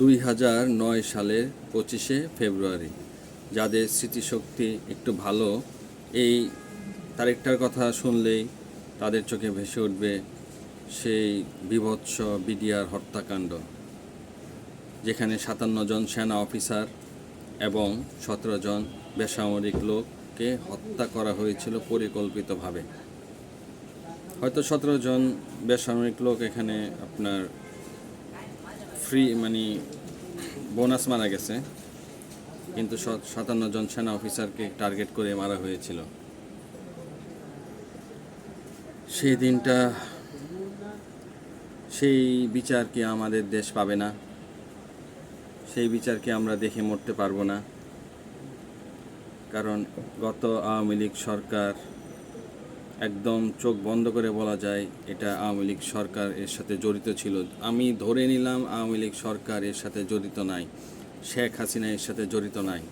দুই হাজার নয় সালের পঁচিশে ফেব্রুয়ারি। যাদের স্মৃতিশক্তি একটু ভালো, এই তারিখটার কথা শুনলেই তাদের চোখে ভেসে উঠবে সেই বিভৎস বিডিআর হত্যাকাণ্ড, যেখানে সাতান্ন জন সেনা অফিসার এবং সতেরো জন বেসামরিক লোককে হত্যা করা হয়েছিল পরিকল্পিতভাবে। হয়তো সতেরো জন বেসামরিক লোক এখানে আপনার ফ্রি মানে বোনাস মারা গেছে। কিন্তু সত- সাতান্ন জন সেনা অফিসারকে টার্গেট করে মারা হয়েছিল। সেই দিনটা, সেই বিচার কি আমাদের দেশ পাবে না। সেই বিচারকে আমরা দেখে মরতে পারব না। কারণ গত আওয়ামী লীগ সরকার একদম চোখ বন্ধ করে বলা যায়, এটা আওয়ামী লীগ সরকার এর সাথে জড়িত ছিল। আমি ধরে নিলাম আওয়ামী লীগ সরকার এর সাথে জড়িত নাই, শেখ হাসিনা এর সাথে জড়িত নাই।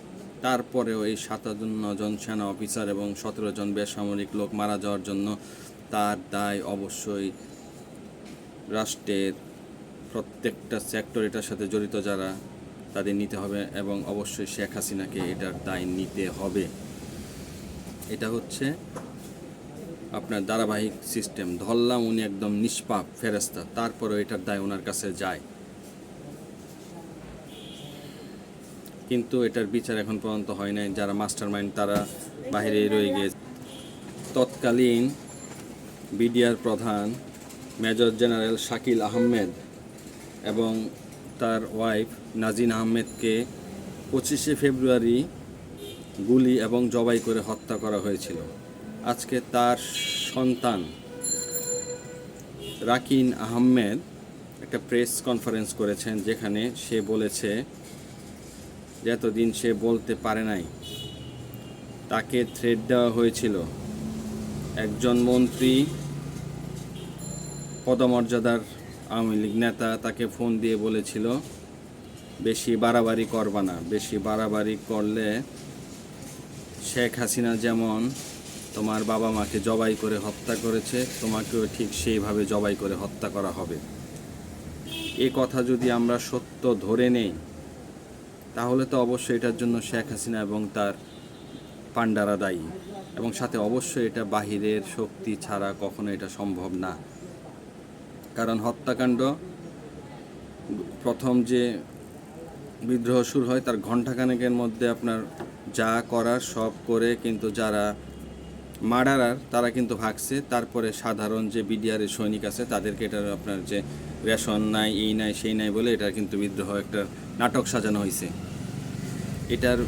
তারপরেও এই সাতান্ন জন সেনা অফিসার এবং সতেরো জন বেসামরিক লোক মারা যাওয়ার জন্য তার দায় অবশ্যই রাষ্ট্রের প্রত্যেকটা সেক্টর এটার সাথে জড়িত যারা, তাদের নিতে হবে এবং অবশ্যই শেখ হাসিনাকে এটার দায় নিতে হবে। এটা হচ্ছে আপনার ধারাবাহিক সিস্টেম। ধরলাম উনি একদম নিষ্পাপ ফেরেস্তা তারপরেও এটার দায় ওনার কাছে যায়। কিন্তু এটার বিচার এখন পর্যন্ত হয় নাই, যারা মাস্টার মাইন্ড তারা বাইরে রয়ে গিয়েছে। তৎকালীন বিডিআর প্রধান মেজর জেনারেল শাকিল আহমেদ এবং তার ওয়াইফ নাজিন আহমেদকে পঁচিশে ফেব্রুয়ারি গুলি এবং জবাই করে হত্যা করা হয়েছিল। আজকে তার সন্তান রাকিন আহমেদ একটা প্রেস কনফারেন্স করেছেন যেখানে সে বলেছে যে এতদিন সে বলতে পারে নাই। তাকে থ্রেড দেওয়া হয়েছিল। একজন মন্ত্রী, পদমর্যাদার আওয়ামী লীগ নেতা তাকে ফোন দিয়ে বলেছিল, বেশি বাড়াবাড়ি করবা না, বেশি বাড়াবাড়ি করলে শেখ হাসিনা যেমন তোমার বাবা মাকে জবাই করে হত্যা করেছে, তোমাকেও ঠিক সেইভাবে জবাই করে হত্যা করা হবে। এ কথা যদি আমরা সত্য ধরে নেই, তাহলে তো অবশ্যই এটার জন্য শেখ হাসিনা এবং তার পাণ্ডারা দায়ী। এবং সাথে অবশ্যই এটা বাহিরের শক্তি ছাড়া কখনো এটা সম্ভব না। কারণ হত্যাকাণ্ড, প্রথম যে বিদ্রোহ শুরু হয়, তার ঘণ্টাখানেকের মধ্যে আপনার যা করার সব করে, কিন্তু যারা মার্ডারার তারা কিন্তু ভাগছে। তারপরে সাধারণ যে বিডিআরের সৈনিক আছে, তাদেরকে এটার আপনার যে রেশন নাই, এই নাই, সেই নাই বলে এটা কিন্তু বিদ্রোহ একটা নাটক সাজানো হয়েছে এটার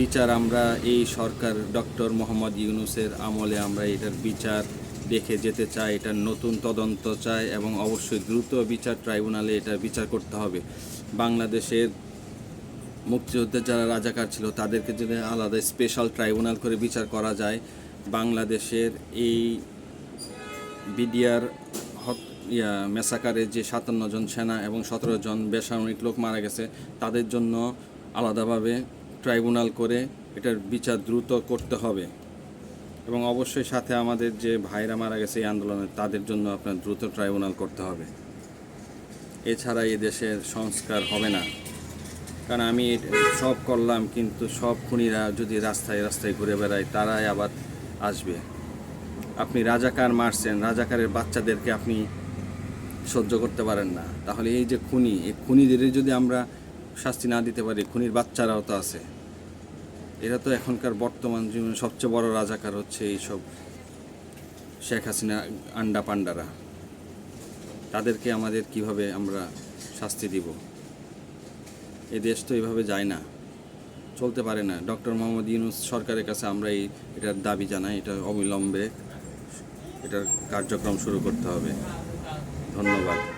বিচার আমরা এই সরকার ডক্টর মোহাম্মদ ইউনুসের আমলে আমরা এটার বিচার দেখে যেতে চাই, এটার নতুন তদন্ত চাই এবং অবশ্যই দ্রুত বিচার ট্রাইব্যুনালে এটার বিচার করতে হবে। বাংলাদেশের মুক্তিযুদ্ধের যারা রাজাকার ছিল, তাদেরকে যদি আলাদা স্পেশাল ট্রাইব্যুনাল করে বিচার করা যায়। বাংলাদেশের এই বিডিআর ইয়া, মেসাকারে যে সাতান্ন জন সেনা এবং সতেরো জন বেসামরিক লোক মারা গেছে, তাদের জন্য আলাদাভাবে ট্রাইব্যুনাল করে এটার বিচার দ্রুত করতে হবে। এবং অবশ্যই সাথে আমাদের যে ভাইরা মারা গেছে এই আন্দোলনে, তাদের জন্য আপনার দ্রুত ট্রাইব্যুনাল করতে হবে। এছাড়া এই দেশের সংস্কার হবে না। কারণ আমি সব করলাম, কিন্তু সব খুনিরা যদি রাস্তায় রাস্তায় ঘুরে বেড়ায়, তারাই আবার আসবে। আপনি রাজাকার মারছেন, রাজাকারের বাচ্চাদেরকে আপনি সহ্য করতে পারেন না। তাহলে এই যে খুনি, এই খুনিদের যদি আমরা শাস্তি না দিতে পারি, খুনির বাচ্চারাও তো আছে। এরা তো এখনকার বর্তমান জীবনে সবচেয়ে বড় রাজাকার হচ্ছে এইসব শেখ হাসিনা আন্ডা পান্ডারা। তাদেরকে আমাদের কীভাবে আমরা শাস্তি দিব? এই দেশ তো এইভাবে যায় না। চলতে পারে না। ডক্টর মোহাম্মদ ইউনুস সরকারের কাছে আমরা এই এটার দাবি জানাই। এটা অবিলম্বে এটার কার্যক্রম শুরু করতে হবে। ধন্যবাদ।